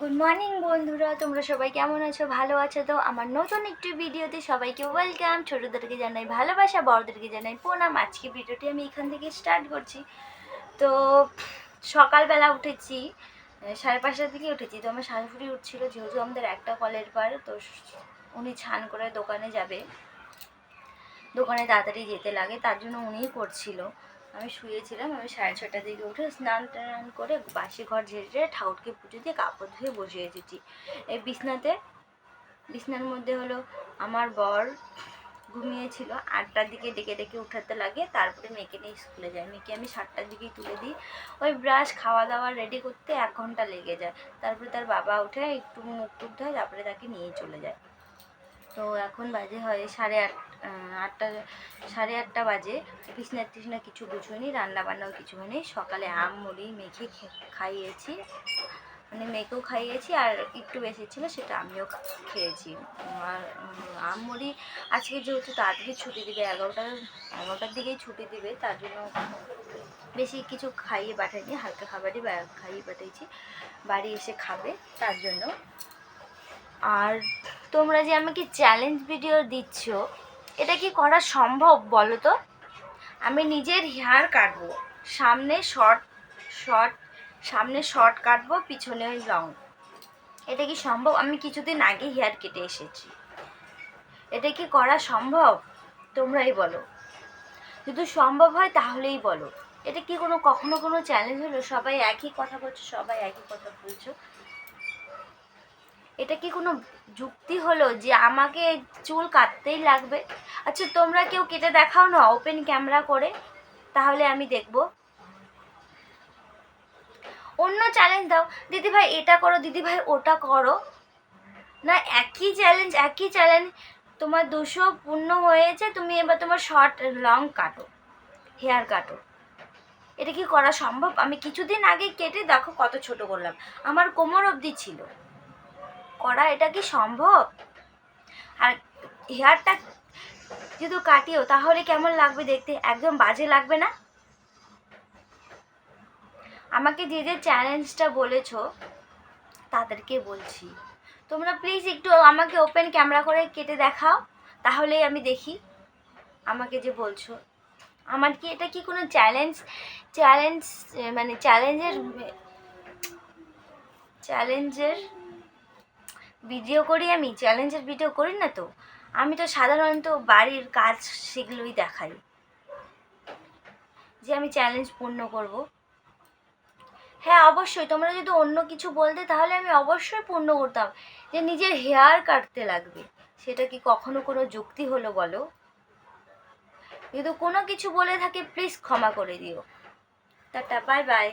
Good morning বন্ধুরা। তোমরা সবাই কেমন আছো? ভালো আছো তো? আমার নতুন একটি ভিডিওতে সবাইকে ওয়েলকাম ছোটোদেরকে জানাই ভালোবাসা, বড়দেরকে জানাই প্রণাম। আজকে ভিডিওটি আমি এখান থেকে স্টার্ট করছি। তো, সকালবেলা উঠেছি। সাড়ে পাঁচটার দিকে উঠেছি। তো আমার শাশুড়ি উঠছিল, যেহেতু আমাদের একটা কলের পার তো উনি ছান করে দোকানে যাবে। দোকানে তাড়াতাড়ি যেতে লাগে, তার জন্য উনিই করছিল। আমি শুয়েছিলাম, আমি সাড়ে ছটার দিকে উঠে স্নান টান করে বাসি ঘর ঝেড়ে ঠাকুরকে পুজো দিয়ে কাপড় ধুয়ে বসে এসেছি। এই বিছনাতে, বিছনার মধ্যে হলো আমার বর ঘুমিয়েছিল, আটটার দিকে ডেকে ডেকে উঠাতে লাগে, তারপরে মেয়েকে নিয়ে স্কুলে যায়। মেয়েকে আমি সাতটার দিকেই তুলে দিই। ওই ব্রাশ খাওয়া দাওয়া রেডি করতে এক ঘণ্টা লেগে যায়। তারপরে তার বাবা উঠে একটু মুখ টুক ধোয়, তারপরে তাকে নিয়ে চলে যায়। তো এখন বাজে হয় সাড়ে আট আটটা, সাড়ে আটটা বাজে। বিছনা টিছনা কিছু গুছোয়নি, রান্না বান্নাও কিছু হয়নি। সকালে আম, মুড়ি, মেখে খাইয়েছি। মানে মেয়েকেও খাইয়েছি আর একটু বেশি ছিল সেটা আমিও খেয়েছি। আর আম, মুড়ি আজকে যেহেতু তাড়াতাড়ি ছুটি দিবে এগারোটার এগারোটার দিকেই ছুটি দিবে, তার জন্য বেশি কিছু খাইয়ে পাঠাইনি, হালকা খাবারই খাইয়ে পাঠিয়েছি বাড়ি এসে খাবে, তার জন্য। আর তোমরা যে আমাকে চ্যালেঞ্জ ভিডিও দিচ্ছ, এটা কি করা সম্ভব বলো তো? আমি নিজের হেয়ার কাটবো, সামনে শর্ট শর্ট সামনে শর্ট কাটবো, পিছনে লং এটা কি সম্ভব? আমি কিছুদিন আগে হেয়ার কেটে এসেছি। এটা কি করা সম্ভব? তোমরাই বলো। যদি সম্ভব হয় তাহলেই বলো। এটা কি কোনো, কখনো কোনো চ্যালেঞ্জ হলো? সবাই একই কথা বলছো, সবাই একই কথা বলছো। এটা কি কোনো যুক্তি হলো যে আমাকে চুল কাটতেই লাগবে? আচ্ছা তোমরা কেউ কেটে দেখাও না ওপেন ক্যামেরা করে? তাহলে আমি দেখব। অন্য চ্যালেঞ্জ দাও। দিদি ভাই এটা করো। দিদি ভাই ওটা করো। না, একই চ্যালেঞ্জ একই চ্যালেঞ্জ তোমার দুশো পূর্ণ হয়েছে, তুমি এবার তোমার শর্ট লং কাটো হেয়ার কাটো। এটা কি করা সম্ভব? আমি কিছুদিন আগে কেটে দেখো কত ছোট করলাম। আমার কোমর অবধি ছিল। করা, এটা কি সম্ভব? আর হেয়ারটা যদি কাটিও, তাহলে কেমন লাগবে দেখতে? একদম বাজে লাগবে না? আমাকে যে যে চ্যালেঞ্জটা বলেছ, তাদেরকে বলছি। তোমরা প্লিজ একটু আমাকে ওপেন ক্যামেরা করে কেটে দেখাও, তাহলেই আমি দেখি আমাকে যে বলছো। আমার কি, এটা কি কোনো চ্যালেঞ্জ চ্যালেঞ্জ মানে চ্যালেঞ্জের চ্যালেঞ্জের ভিডিও করি আমি, চ্যালেঞ্জের ভিডিও করি না তো। আমি তো সাধারণত বাড়ির কাজ সেগুলোই দেখাই। যে আমি চ্যালেঞ্জ পূর্ণ করব। হ্যাঁ অবশ্যই, তোমরা যদি অন্য কিছু বলতে, তাহলে আমি অবশ্যই পূর্ণ করতাম। যে নিজের হেয়ার কাটতে লাগবে, সেটা কি কখনো কোনো যুক্তি হলো বলো? যদি কোনো কিছু বলে থাকে প্লিজ ক্ষমা করে দিও। Tata bye bye